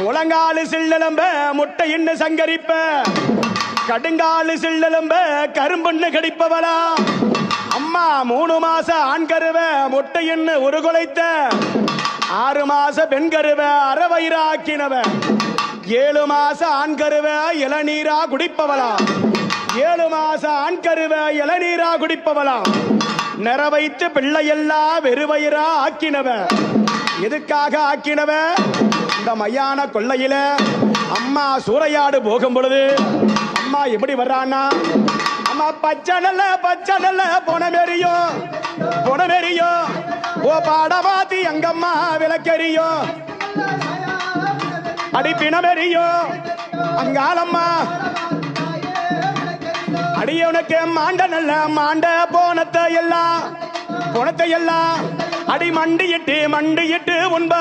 முழங்காலு சில்லெலும்ப முட்டை என்ன சங்கரிப்ப. கடுங்காலு சில்லெலும்ப கரும்புன்னு கடிப்பவளா. அம்மா மூணு மாச ஆண் கருவ முட்டை ஒரு உருகுலைத்த ஆறு மாச பெண் கருவ அறவயிறாக்கினவ ஏழு மாச ஆண் கருவ இளநீரா குடிப்பவளா. ஏழு மாச ஆண் கருவ இளநீரா குடிப்பவளா. நிற வைத்து பிள்ளையெல்லாம் வெறுவயிரா ஆக்கினவ. எதுக்காக ஆக்கினவ? இந்த மையான கொள்ளையில அம்மா சூறையாடு போகும் பொழுது அம்மா எப்படி வர்றான்னா அம்மா பச்சை நல்ல பச்சை நல்ல பொணமெறியோ பொணமெறியோ ஓ பாடமாத்தி எங்கம்மா விளக்கெறியோ அடிப்பினமெறியோ அங்காலம்மா அடியவனுக்கு மாண்ட நல்ல மாண்ட போனத்தை எல்லாம் போனத்தை எல்லாம் அடி மண்டியிட்டு மண்டியிட்டு உண்ப